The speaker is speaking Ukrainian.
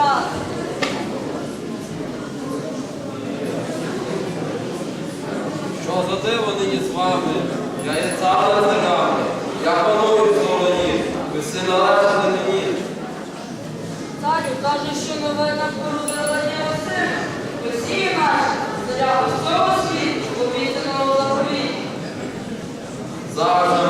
Що за диво з вами? Я є цар за нами, я паную в голові, ви всі належите мені. Царю, каже, що новина породила є оси, Ви всі наші, заря усього світу, повітряного заповіті. Завжди